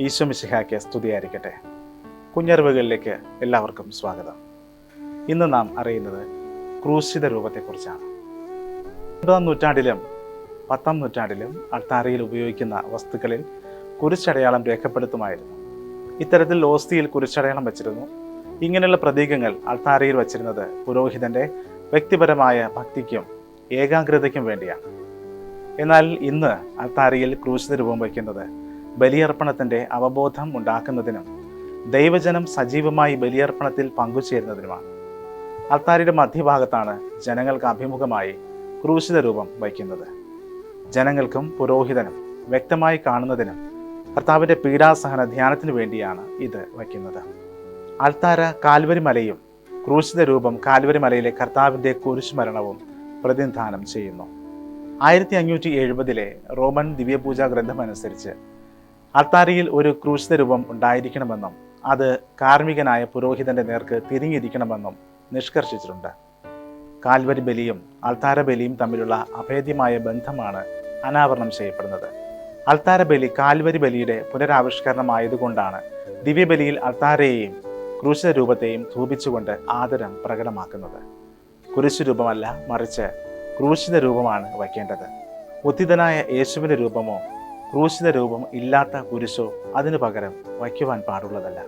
ഈശോ മിശിഹാക്ക് സ്തുതിയായിരിക്കട്ടെ. കുഞ്ഞറിവുകളിലേക്ക് എല്ലാവർക്കും സ്വാഗതം. ഇന്ന് നാം അറിയുന്നത് ക്രൂശിത രൂപത്തെക്കുറിച്ചാണ്. ഒൻപതാം നൂറ്റാണ്ടിലും പത്താം നൂറ്റാണ്ടിലും അൾത്താരയിൽ ഉപയോഗിക്കുന്ന വസ്തുക്കളിൽ കുരിശടയാളം രേഖപ്പെടുത്തുമായിരുന്നു. ഇത്തരത്തിൽ ഓസ്തിയിൽ കുരിശടയാളം വച്ചിരുന്നു. ഇങ്ങനെയുള്ള പ്രതീകങ്ങൾ അൾത്താരയിൽ വച്ചിരുന്നത് പുരോഹിതന്റെ വ്യക്തിപരമായ ഭക്തിക്കും ഏകാഗ്രതയ്ക്കും വേണ്ടിയാണ്. എന്നാൽ ഇന്ന് അൾത്താരയിൽ ക്രൂശിത രൂപം വയ്ക്കുന്നത് ബലിയർപ്പണത്തിന്റെ അവബോധം ഉണ്ടാക്കുന്നതിനും ദൈവജനം സജീവമായി ബലിയർപ്പണത്തിൽ പങ്കുചേരുന്നതിനുമാണ്. അൾത്താരിയുടെ മധ്യഭാഗത്താണ് ജനങ്ങൾക്ക് അഭിമുഖമായി ക്രൂശിത രൂപം വയ്ക്കുന്നത്. ജനങ്ങൾക്കും പുരോഹിതനും വ്യക്തമായി കാണുന്നതിനും കർത്താവിന്റെ പീഡാസഹന ധ്യാനത്തിനു വേണ്ടിയാണ് ഇത് വയ്ക്കുന്നത്. അൾത്താര കാൽവരി മലയും ക്രൂശിത രൂപം കാൽവരി മലയിലെ കർത്താവിന്റെ കുരിശുമരണവും പ്രതിനിധാനം ചെയ്യുന്നു. ആയിരത്തി അഞ്ഞൂറ്റി എഴുപതിലെ റോമൻ ദിവ്യപൂജാ ഗ്രന്ഥം അനുസരിച്ച് അൾത്താരയിൽ ഒരു ക്രൂശിത രൂപം ഉണ്ടായിരിക്കണമെന്നും അത് കാർമ്മികനായ പുരോഹിതന്റെ നേർക്ക് തിരിഞ്ഞിരിക്കണമെന്നും നിഷ്കർഷിച്ചിട്ടുണ്ട്. കാൽവരി ബലിയും അൾത്താര ബലിയും തമ്മിലുള്ള അഭേദ്യമായ ബന്ധമാണ് അനാവരണം ചെയ്യപ്പെടുന്നത്. അൾത്താര ബലി കാൽവരി ബലിയുടെ പുനരാവിഷ്കരണമായതുകൊണ്ടാണ് ദിവ്യബലിയിൽ അൾത്താരയെയും ക്രൂശിത രൂപത്തെയും ധൂപിച്ചുകൊണ്ട് ആദരം പ്രകടമാക്കുന്നത്. കുരിശു രൂപമല്ല മറിച്ച് ക്രൂശിത രൂപമാണ് വയ്ക്കേണ്ടത്. ഉത്തിതനായ യേശുവിന്റെ രൂപമോ ക്രൂശിത രൂപം ഇല്ലാത്ത കുരിശോ അതിനു പകരം വയ്ക്കുവാൻ പാടുള്ളതല്ല.